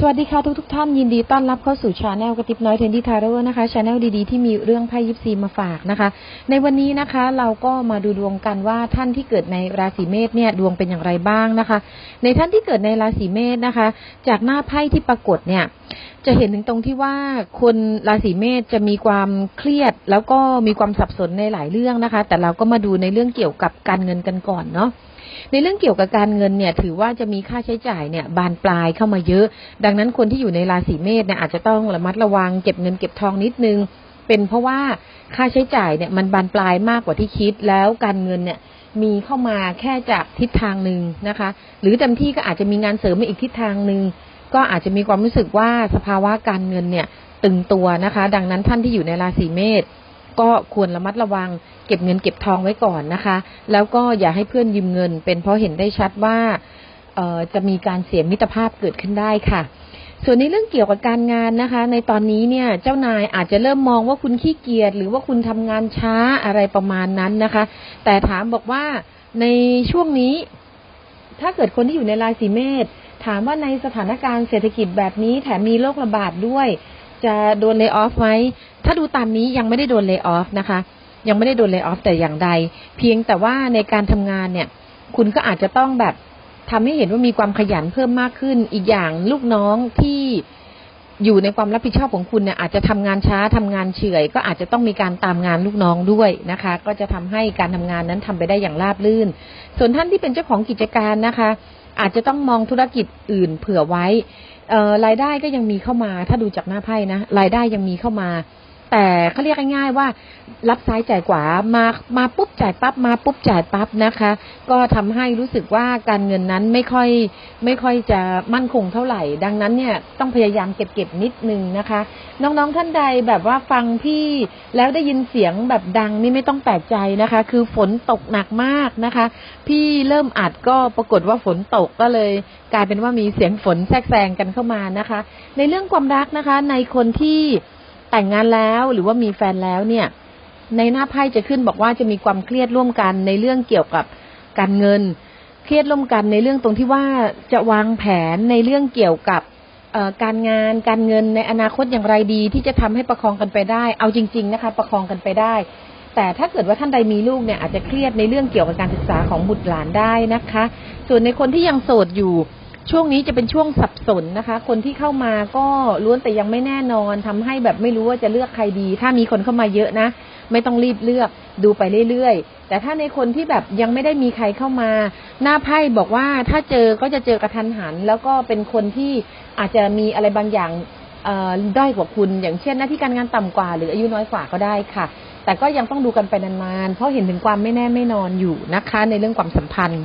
สวัสดีค่ะทุกทุกท่านยินดีต้อนรับเข้าสู่ชาแนลกระติบน้อยเทนดี้ทาร์โร่นะคะชาแนลดีๆที่มีเรื่องไพ่ยิปซีมาฝากนะคะ ในวันนี้นะคะเราก็มาดูดวงกันว่าท่านที่เกิดในราศีเมษเนี่ยดวงเป็นอย่างไรบ้างนะคะ ในท่านที่เกิดในราศีเมษนะคะ จากหน้าไพ่ที่ปรากฏเนี่ยจะเห็นถึงตรงที่ว่าคนราศีเมษจะมีความเครียด แล้วก็มีความสับสนในหลายเรื่องนะคะ แต่เราก็มาดูในเรื่องเกี่ยวกับการเงินกันก่อนเนาะ ในเรื่องเกี่ยวกับการเงินเนี่ยถือว่าจะมีค่าใช้จ่ายเนี่ยบานปลายเข้ามาเยอะ ดังนั้นคนที่อยู่ในราศีเมษเนี่ยอาจจะต้องระมัดระวังเก็บเงินเก็บทองนิดนึง เป็นเพราะว่าค่าใช้จ่ายเนี่ยมันบานปลายมากกว่าที่คิดแล้วการเงินเนี่ยมีเข้ามาแค่จากทิศทางหนึ่งนะคะ หรือเต็มที่ก็อาจจะมีงานเสริมมาอีกทิศทางหนึ่งก็อาจจะมีความรู้สึกว่าสภาวะการเงินเนี่ยตึงตัวนะคะ ดังนั้นท่านที่อยู่ในราศีเมษ ก็ควรระมัดระวัง เก็บเงินเก็บทองไว้ก่อนนะคะ แล้วก็อย่าให้เพื่อนยืมเงิน เป็นเพราะเห็นได้ชัดว่าจะมีการเสียมิตรภาพเกิดขึ้นได้ค่ะ ส่วนในเรื่องเกี่ยวกับการงานนะคะ ในตอนนี้เนี่ยเจ้านายอาจจะเริ่มมองว่าคุณขี้เกียจหรือว่าคุณทำงานช้าอะไรประมาณนั้นนะคะ แต่ถามบอกว่าในช่วงนี้ ถ้าเกิดคนที่อยู่ในราศีเมษถามว่าในสถานการณ์เศรษฐกิจแบบนี้แถมมีโรคระบาดด้วย จะโดนเล y o ออฟไหมถ้าดูตามนี้ยังไม่ได้โดนเล y o ออฟนะคะ ยังไม่ได้โดนเล y o ออฟแต่อย่างใด เพียงแต่ว่าในการทำงานเนี่ย คุณก็อาจจะต้องแบบทำให้เห็นว่ามีความขยันเพิ่มมากขึ้น อีกอย่างลูกน้องที่อยู่ในความรับผิดชอบของคุณเนี่ยอาจจะทำงานช้าทำงานเฉื่อย ก็อาจจะต้องมีการตามงานลูกน้องด้วยนะคะ ก็จะทำให้การทำงานนั้นทำไปได้อย่างราบรื่น ส่วนท่านที่เป็นเจ้าของกิจการนะคะ อาจจะต้องมองธุรกิจอื่นเผื่อไว้ รายได้ก็ยังมีเข้ามา ถ้าดูจากหน้าไพ่นะรายได้ยังมีเข้ามา แต่เขาเรียกง่ายๆว่า รับซ้ายจ่ายขวามามาปุ๊บจ่ายปั๊บมาปุ๊บจ่ายปั๊บนะคะ ก็ทำให้รู้สึกว่าการเงินนั้นไม่ค่อยไม่ค่อยจะมั่นคงเท่าไหร่ ดังนั้นเนี่ยต้องพยายามเก็บเก็บนิดนึงนะคะ น้องๆท่านใดแบบว่าฟังพี่แล้วได้ยินเสียงแบบดังนี่ไม่ต้องแปลกใจนะคะ คือฝนตกหนักมากนะคะ พี่เริ่มอัดก็ปรากฏว่าฝนตกก็เลย กลายเป็นว่ามีเสียงฝนแทรกแซงกันเข้ามานะคะ ในเรื่องความรักนะคะ ในคนที่ แต่งงานแล้วหรือว่ามีแฟนแล้วเนี่ย ในหน้าไพ่จะขึ้นบอกว่าจะมีความเครียดร่วมกันในเรื่องเกี่ยวกับการเงิน เครียดร่วมกันในเรื่องตรงที่ว่าจะวางแผนในเรื่องเกี่ยวกับการงานการเงินในอนาคตอย่างไรดีที่จะทำให้ประคองกันไปได้ เอาจริง ๆ นะคะ ประคองกันไปได้ แต่ถ้าเกิดว่าท่านใดมีลูกเนี่ยอาจจะเครียดในเรื่องเกี่ยวกับการศึกษาของบุตรหลานได้นะคะ ส่วนในคนที่ยังโสดอยู่ ช่วงนี้จะเป็นช่วงสับสนนะคะ คนที่เข้ามาก็ล้วนแต่ยังไม่แน่นอนทำให้แบบไม่รู้ว่าจะเลือกใครดี ถ้ามีคนเข้ามาเยอะนะ ไม่ต้องรีบเลือกดูไปเรื่อยๆ แต่ถ้าในคนที่แบบยังไม่ได้มีใครเข้ามา หน้าไพ่บอกว่าถ้าเจอก็จะเจอกระทันหัน แล้วก็เป็นคนที่อาจจะมีอะไรบางอย่างด้อยกว่าคุณ อย่างเช่นหน้าที่การงานต่ำกว่า หรืออายุน้อยกว่าก็ได้ค่ะ แต่ก็ยังต้องดูกันไปนานๆ เพราะเห็นถึงความไม่แน่ไม่นอนอยู่นะคะ ในเรื่องความสัมพันธ์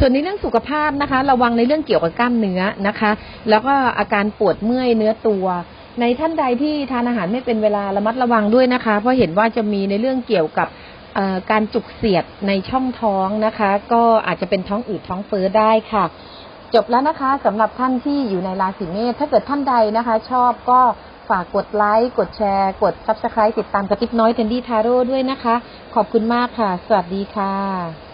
ส่วนในเรื่องสุขภาพนะคะ ระวังในเรื่องเกี่ยวกับกล้ามเนื้อนะคะ แล้วก็อาการปวดเมื่อยเนื้อตัว ในท่านใดที่ทานอาหารไม่เป็นเวลาระมัดระวังด้วยนะคะ เพราะเห็นว่าจะมีในเรื่องเกี่ยวกับการจุกเสียดในช่องท้องนะคะ ก็อาจจะเป็นท้องอืดท้องเฟ้อได้ค่ะ จบแล้วนะคะสำหรับท่านที่อยู่ในราศีเมษถ้าเกิดท่านใดนะคะ ชอบก็ฝากกดไลค์ กดแชร์ กด subscribe ติดตามกระติบน้อยเทนดี้ทาโร่ด้วยนะคะ ขอบคุณมากค่ะ สวัสดีค่ะ